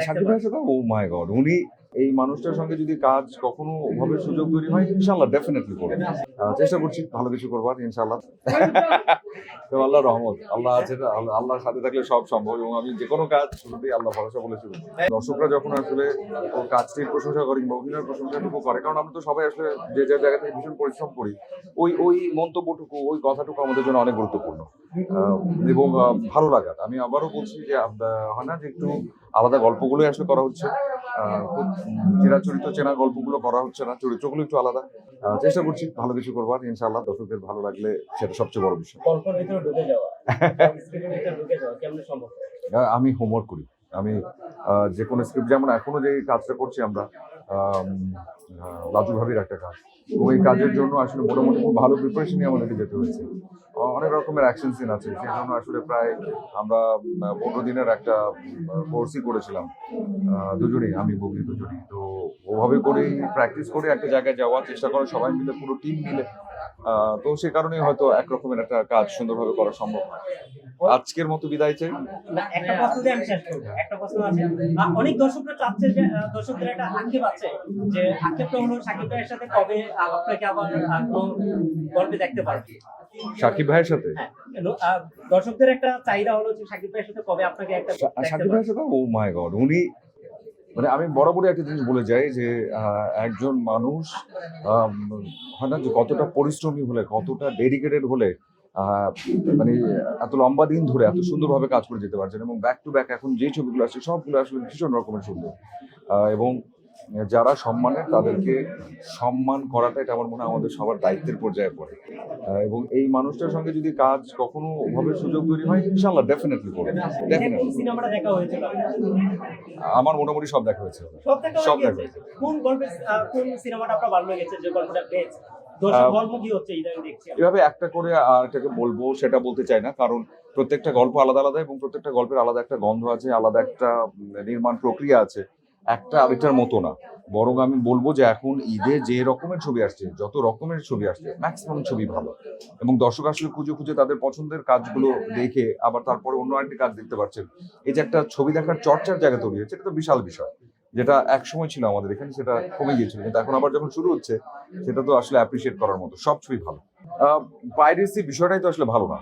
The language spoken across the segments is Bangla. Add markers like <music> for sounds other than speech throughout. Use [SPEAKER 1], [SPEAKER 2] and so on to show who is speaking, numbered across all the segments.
[SPEAKER 1] সাকিব ভাইয়ের সাথে ও মাই গড উনি এই মানুষটার সঙ্গে যদি কাজ কখনো ওভাবে সুযোগ তৈরি হয় ইনশাল্লাহ ডেফিনেটলি করব। চেষ্টা করছি, ভালো কিছু করবার ইনশাল্লাহ তো আল্লাহ রহমত, আল্লাহ আছে, আল্লাহ- আল্লাহর সাথে থাকলে সব সম্ভব এবং আমি যে কোনো কাজ শুরুতেই আল্লাহ ভরসা বলে শুরু দর্শকরা যখন আসলে ওর কাজটির প্রশংসা করি বা অভিনয়ের প্রশংসাটুকু করে, কারণ আমরা তো সবাই আসলে যে যে জায়গা থেকে ভীষণ পরিশ্রম করি, ওই ওই মন্তব্যটুকু, ওই কথাটুকু আমাদের জন্য অনেক গুরুত্বপূর্ণ। এবং ভালো লাগার আমি আবারও বলছি যে হয় না যে একটু আলাদা গল্পগুলোই আসলে করা হচ্ছে। খুব চিরাচরিত চেনা গল্পগুলো করা হচ্ছে না চরিত্রগুলো একটু আলাদা। চেষ্টা করছি ভালো কিছু করবার ইনশাআল্লাহ দর্শকদের ভালো লাগলে সেটা সবচেয়ে বড় বিষয়।
[SPEAKER 2] গল্পের ভিতরে ঢুকে যাওয়া <laughs> স্ক্রিপ্টের ভিতরে ঢুকে যাওয়া কেমন সম্ভব?
[SPEAKER 1] আহ, আমি হোমওয়ার্ক করি। আমি আহ, যে কোনো স্ক্রিপ্ট যেমন এখনও যে কাজটা করছি আমরা লাজু ভাবির একটা কাজ। তো এই কাজের জন্য আসলে মোটামুটি খুব ভালো প্রিপারেশন নিয়ে আমাদেরকে যেতে হয়েছে। অনেক রকমের অ্যাকশন সিন আছে, সেই জন্য আসলে প্রায় আমরা পনেরো দিনের একটা কোর্সই করেছিলাম। দুজনেই, আমি, বগলি দুজনেই। তো ওভাবে করেই প্র্যাকটিস করে একটা জায়গায় যাওয়ার চেষ্টা করে সবাই মিলে, পুরো টিম মিলে তো সে কারণে হয়তো একরকমের একটা কাজ সুন্দরভাবে করা সম্ভব হয়। আজকের মতো বিদায় চাই।
[SPEAKER 2] না একটা প্রশ্ন দিয়ে আমি শেষ করব। একটা প্রশ্ন আছে। অনেক দর্শকরা চাচ্ছে যে দর্শকদের একটা আক্ষেপ আছে যে আক্ষেপটা হলো সাকিব ভাইয়ের সাথে কবে আপনাকে আবার কোনো গল্পে দেখতে পারবে?
[SPEAKER 1] সাকিব ভাইয়ের সাথে?
[SPEAKER 2] হ্যাঁ দর্শকদের একটা চাহিদা হলো যে সাকিব ভাইয়ের সাথে কবে আপনাকে একটা
[SPEAKER 1] সাকিব ভাইয়ের সাথে? ও মাই গড উনি মানে আমি বরাবরই একটা জিনিস বলে যাই যে একজন মানুষ হয় না যে কতটা পরিশ্রমী হলে, কতটা ডেডিকেটেড হলে মানে এত লম্বা দিন ধরে এত সুন্দরভাবে কাজ করে যেতে পারছেন এবং ব্যাক টু ব্যাক এখন যে ছবিগুলো আসছে, সবগুলো আসলে ভীষণ রকমের সুন্দর। এবং যারা সম্মানের তাদেরকে সম্মান করাটা এটা আমার মনে হয় আমাদের সবার দায়িত্বের পর্যায়ে পড়ে। এবং এই মানুষটার সঙ্গে যদি কাজ কখনো ওভাবে সুযোগ তৈরি হয় ইনশাল্লাহ ডেফিনেটলি করব। আমার মোটামুটি সব দেখা হয়েছে।
[SPEAKER 2] সব দেখা হয়ে
[SPEAKER 1] হয়েছে।
[SPEAKER 2] কোন গল্পের কোন সিনেমাটা আপনার ভালো লেগেছে? যে গল্পটা পেয়েছে দর্শক
[SPEAKER 1] আহ,
[SPEAKER 2] গল্প কি হচ্ছে এটা আমি দেখছি
[SPEAKER 1] এভাবে একটা করে আর এটাকে বলব সেটা বলতে চাই না কারণ প্রত্যেকটা গল্প আলাদা আলাদা এবং প্রত্যেকটা গল্পের আলাদা একটা গন্ধ আছে আলাদা একটা নির্মাণ প্রক্রিয়া আছে। একটা আরেকটার মতো না। বরং আমি বলব যে এখন ঈদে যে রকমের ছবি আসছে, যত রকমের ছবি আসছে ম্যাক্সিমাম ছবি ভালো। এবং দর্শক আসলে খুঁজে খুঁজে তাদের পছন্দের কাজগুলো দেখে আবার তারপরে অন্য আরেকটি কাজ দেখতে পাচ্ছেন। এই যে একটা ছবি দেখার চর্চার জায়গা তৈরি হয়েছে, এটা তো বিশাল বিষয়। যেটা এক সময় ছিল আমাদের এখানে, সেটা কমে গিয়েছিল। কিন্তু এখন আবার যখন শুরু হচ্ছে, সেটা তো আসলে অ্যাপ্রিসিয়েট করার মতো। সব ছবি ভালো। পাইরেসি বিষয়টাই তো আসলে ভালো না।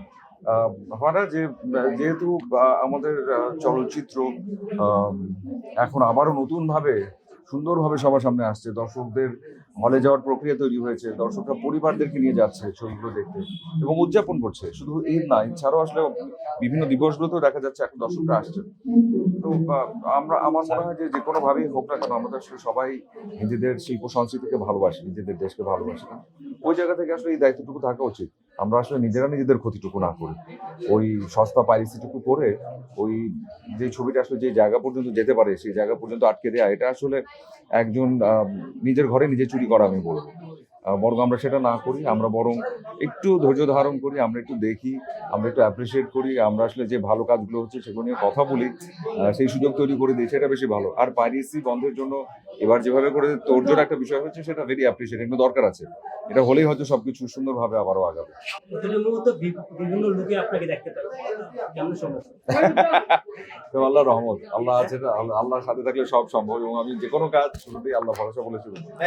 [SPEAKER 1] যে, যেহেতু আমাদের চলচ্চিত্র এখন আবারও নতুন ভাবে সুন্দরভাবে সবার সামনে আসছে। দর্শকদের হলে যাওয়ার প্রক্রিয়া তৈরি হয়েছে। দর্শকরা পরিবারদেরকে নিয়ে যাচ্ছে ছবিগুলো দেখতে এবং উদযাপন করছে। শুধু ঈদ না এছাড়াও আসলে বিভিন্ন দিবসগুলোতেও দেখা যাচ্ছে এখন দর্শকরা আসছে তো আমরা, আমার মনে হয় যে যে কোনো ভাবেই হোক না কেন আমাদের আসলে সবাই নিজেদের শিল্প সংস্কৃতিকে ভালোবাসি, নিজেদের দেশকে ভালোবাসি ওই জায়গা থেকে আসলে এই দায়িত্বটুকু থাকা উচিত। আমরা আসলে নিজেরা নিজেদের ক্ষতিটুকু না করি। ওই সস্তা পাইরিসিটুকু করে ওই যে ছবিটা আসলে যে জায়গা পর্যন্ত যেতে পারে, সেই জায়গা পর্যন্ত আটকে দেয়া, এটা আসলে একজন নিজের ঘরে নিজে চুরি করা আমি বলব। বরং আমরা সেটা না করি আমরা বরং একটু ধৈর্য ধারণ করি আমরা একটু দেখি আমরা একটু অ্যাপ্রিসিয়েট করি আমরা আসলে যে ভালো কাজগুলো হচ্ছে সেগুলো নিয়ে কথা বলি সেই সুযোগ তৈরি করে দিই সেটা বেশি ভালো। আর পাইরেসি বন্ধের জন্য এবার যেভাবে করে তোরজোর একটা বিষয় হচ্ছে সেটা ভেরি অ্যাপ্রিসিয়েট এগুলো দরকার আছে। এটা হলেই হয়তো সবকিছু সুন্দরভাবে আবারও আগাবে।
[SPEAKER 2] বিভিন্ন লুকে আপনাকে দেখতে <laughs>
[SPEAKER 1] আল্লাহ রহমত আল্লাহ আছে আল্লাহ- আল্লাহর সাথে থাকলে সব সম্ভব এবং আমি যে কোনো কাজ শুরুতেই আল্লাহ ভরসা বলে শুরু।